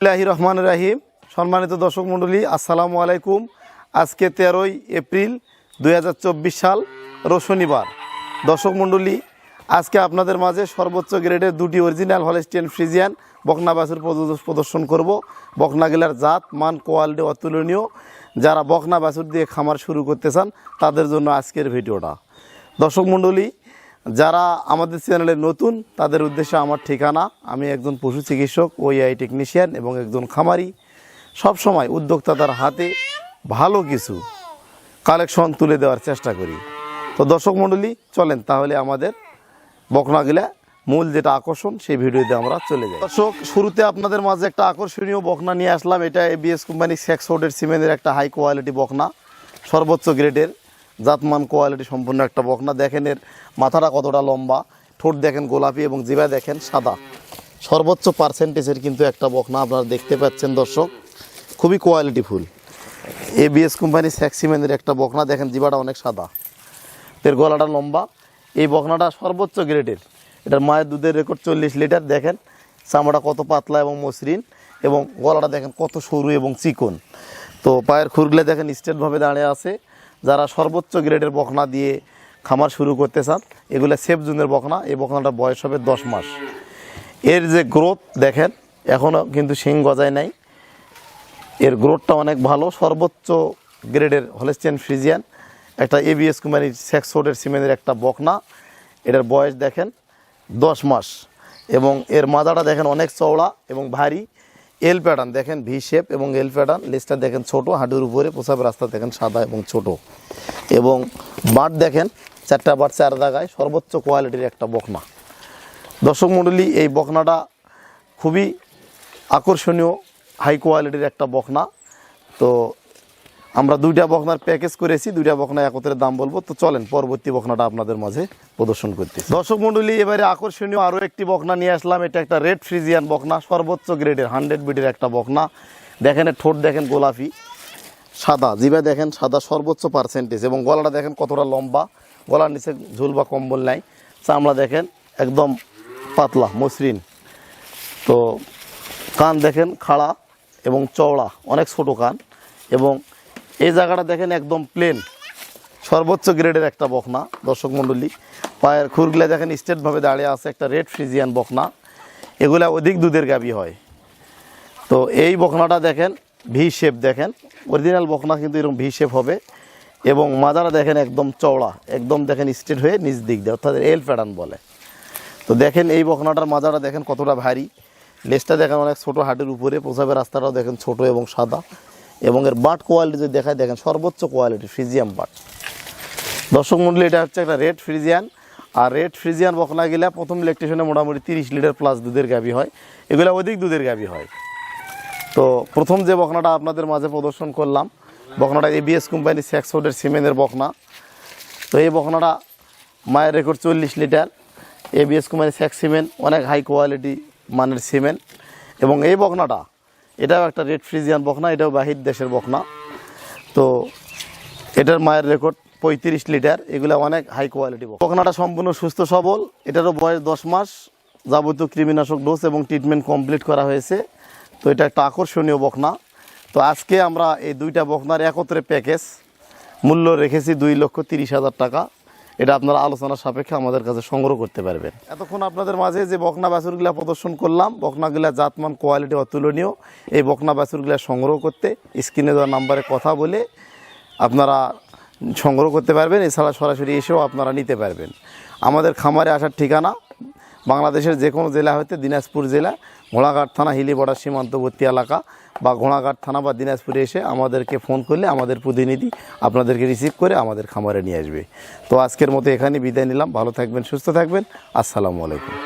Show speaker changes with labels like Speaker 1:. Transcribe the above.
Speaker 1: বিসমিল্লাহি রহমান রাহিম। সম্মানিত দর্শক মণ্ডলী, আসসালামু আলাইকুম। আজকে তেরোই এপ্রিল দু হাজার চব্বিশ সাল শনিবার। দর্শক মণ্ডলী, আজকে আপনাদের মাঝে সর্বোচ্চ গ্রেডের দুটি অরিজিনাল হলেস্টিয়ান ফ্রিজিয়ান বকনা বাছুর প্রদর্শন করব। বকনাগুলার জাত, মান, কোয়ালিটি অতুলনীয়। যারা বকনা বাছুর দিয়ে খামার শুরু করতে চান, তাদের জন্য আজকের ভিডিওটা। দর্শক মণ্ডলী যারা আমাদের চ্যানেলে নতুন, তাদের উদ্দেশ্যে আমার ঠিকানা। আমি একজন পশু চিকিৎসক ওইআই টেকনিশিয়ান এবং একজন খামারি। সব সময় উদ্যোক্তাদের হাতে ভালো কিছু কালেকশন তুলে দেওয়ার চেষ্টা করি। তো দর্শক মণ্ডলী, চলেন তাহলে আমাদের বকনাগুলা মূল যেটা আকর্ষণ, সেই ভিডিওতে আমরা চলে যাই। দর্শক, শুরুতে আপনাদের মাঝে একটা আকর্ষণীয় বকনা নিয়ে আসলাম। এটা এবিএস কোম্পানি সেক্সোডের সিমেন্টের একটা হাই কোয়ালিটি বকনা, সর্বোচ্চ গ্রেডের জাতমান কোয়ালিটি সম্পূর্ণ একটা বকনা। দেখেন এর মাথাটা কতটা লম্বা। ঠোঁট দেখেন গোলাপি এবং জিবা দেখেন সাদা। সর্বোচ্চ পার্সেন্টেজের কিন্তু একটা বকনা আপনারা দেখতে পাচ্ছেন দর্শক। খুবই কোয়ালিটি ফুল। এবিএস কোম্পানি সেক্সিমেন্টের একটা বকনা। দেখেন জিবাটা অনেক সাদা। এর গলাটা লম্বা। এই বকনাটা সর্বোচ্চ গ্রেডের এটার মায়ের দুধের রেকর্ড চল্লিশ লিটার। দেখেন চামড়া কত পাতলা এবং মসৃণ এবং গলাটা দেখেন কত সরু এবং চিকন। তো পায়ের খুরগুলো দেখেন স্টেটভাবে দাঁড়িয়ে আছে। যারা সর্বোচ্চ গ্রেডের বকনা দিয়ে খামার শুরু করতে চান, এগুলো সেফ জুনের বকনা। এই বকনাটা বয়স হবে দশ মাস। এর যে গ্রোথ, দেখেন এখনও কিন্তু শিং গজায় নাই। এর গ্রোথটা অনেক ভালো। সর্বোচ্চ গ্রেডের হলেস্টিয়ান ফ্রিজিয়ান, একটা এবিএস কোম্পানির সেক্সোডের সিমেন্টের একটা বকনা। এটার বয়স দেখেন দশ মাস। এবং এর মাজাটা দেখেন অনেক চওড়া এবং ভারী। এল প্যাটার্ন দেখেন ভি শেপ এবং এল প্যাটার্ন লেজটা দেখেন ছোট, হাঁটুর উপরে প্রসাব রাস্তা দেখেন সাদা এবং ছোট। এবং বাট দেখেন, চারটা বাট চার জায়গায় সর্বোচ্চ কোয়ালিটির একটা বকনা। দর্শক মণ্ডলী এই বকনাটা খুবই আকর্ষণীয় হাই কোয়ালিটির একটা বকনা। তো আমরা দুইটা বকনার প্যাকেজ করেছি, দুইটা বকনা একত্রে দাম বলব। তো চলেন, পরবর্তী বকনাটা আপনাদের মাঝে প্রদর্শন করতে দর্শক মণ্ডলী এবারে আকর্ষণীয় আরও একটি বকনা নিয়ে আসলাম। এটা একটা রেড ফ্রিজিয়ান বকনা সর্বোচ্চ গ্রেডের হান্ড্রেড বিটের একটা বকনা দেখেন ঠোঁট দেখেন, গোলাপি, সাদা। জিবা দেখেন, সাদা সর্বোচ্চ পার্সেন্টেজ এবং গলাটা দেখেন, কতটা লম্বা। গলার নিচে ঝুল বা কম্বল নাই। চামড়া দেখেন, একদম পাতলা, মসৃণ। তো কান দেখেন, খাড়া এবং চওড়া, অনেক ছোট কান। এবং এই জায়গাটা দেখেন একদম প্লেন সর্বোচ্চ গ্রেডের একটা বকনা, দর্শক মণ্ডলী। পায়ের খুরগুলা দেখেন স্টেটভাবে দাঁড়িয়ে আছে, একটা রেড ফ্রিজিয়ান বকনা। এগুলা অধিক দুধের গাবি হয়। তো এই বকনাটা দেখেন ভি শেপ দেখেন। অরিজিনাল বকনা কিন্তু এরকম ভি শেপ হবে। এবং মাজারা দেখেন একদম চওড়া, একদম দেখেন স্ট্রেট হয়ে নিচ দিক দিয়ে, অর্থাৎ এল প্যাটার্ন বলে। তো দেখেন এই বকনাটার মাজাটা দেখেন কতটা ভারী। লেজটা দেখেন অনেক ছোট, হাটের উপরে, প্রসাবের রাস্তাটাও দেখেন ছোট এবং সাদা। এবং এর বাট কোয়ালিটি যদি দেখায় দেখেন সর্বোচ্চ কোয়ালিটি ফ্রিজিয়াম বাট। দর্শক মন্ডলী, এটা হচ্ছে একটা রেড ফ্রিজিয়ান। আর রেড ফ্রিজিয়ান বকনা গেলে প্রথম ইলেকট্রিশনে মোটামুটি তিরিশ লিটার প্লাস দুধের গাবি হয়। এগুলো অধিক দুধের গাবি হয়। তো প্রথম যে বকনাটা আপনাদের মাঝে প্রদর্শন করলাম, বকনাটা এবিএস কোম্পানি সেক্সোডের সিমেন্টের বকনা। তো এই বকনাটা মায়ের রেকর্ড চল্লিশ litre. ABS company sex semen অনেক হাই কোয়ালিটি মানের সিমেন্ট এবং এই বকনাটা এটাও একটা রেড ফ্রিজিয়ান বকনা, এটাও বাহির দেশের বকনা। তো এটার মায়ের রেকর্ড পঁয়ত্রিশ লিটার, এগুলো অনেক হাই কোয়ালিটি বকনাটা সম্পূর্ণ সুস্থ, সবল, এটারও বয়স দশ মাস, যাবতীয় কৃমিনাশক ডোজ এবং ট্রিটমেন্ট কমপ্লিট করা হয়েছে। তো এটা একটা আকর্ষণীয় বকনা। তো আজকে আমরা এই দুইটা বকনার একত্রে প্যাকেজ মূল্য রেখেছি দুই লক্ষ তিরিশ হাজার টাকা। এটা আপনারা আলোচনার সাপেক্ষে আমাদের কাছে সংগ্রহ করতে পারবেন। এতক্ষণ আপনাদের মাঝে যে বকনা বাছুরগুলা প্রদর্শন করলাম, বকনাগুলা জাতমান, কোয়ালিটি অতুলনীয়। এই বকনা বাছুরগুলা সংগ্রহ করতে স্ক্রিনে দেওয়া নাম্বারে কথা বলে আপনারা সংগ্রহ করতে পারবেন, এছাড়া সরাসরি এসেও আপনারা নিতে পারবেন। আমাদের খামারে আসার ঠিকানা বাংলাদেশের যে কোনো জেলা হতে দিনাজপুর জেলা, ঘোড়াঘাট থানা হিলি বর্ডার সীমান্তবর্তী এলাকা বা ঘোড়াঘাট থানা বা দিনাজপুরে এসে আমাদেরকে ফোন করলে আমাদের প্রতিনিধি আপনাদেরকে রিসিভ করে আমাদের খামারে নিয়ে আসবে। তো আজকের মতো এখানে বিদায় নিলাম। ভালো থাকবেন, সুস্থ থাকবেন। আসসালামু আলাইকুম।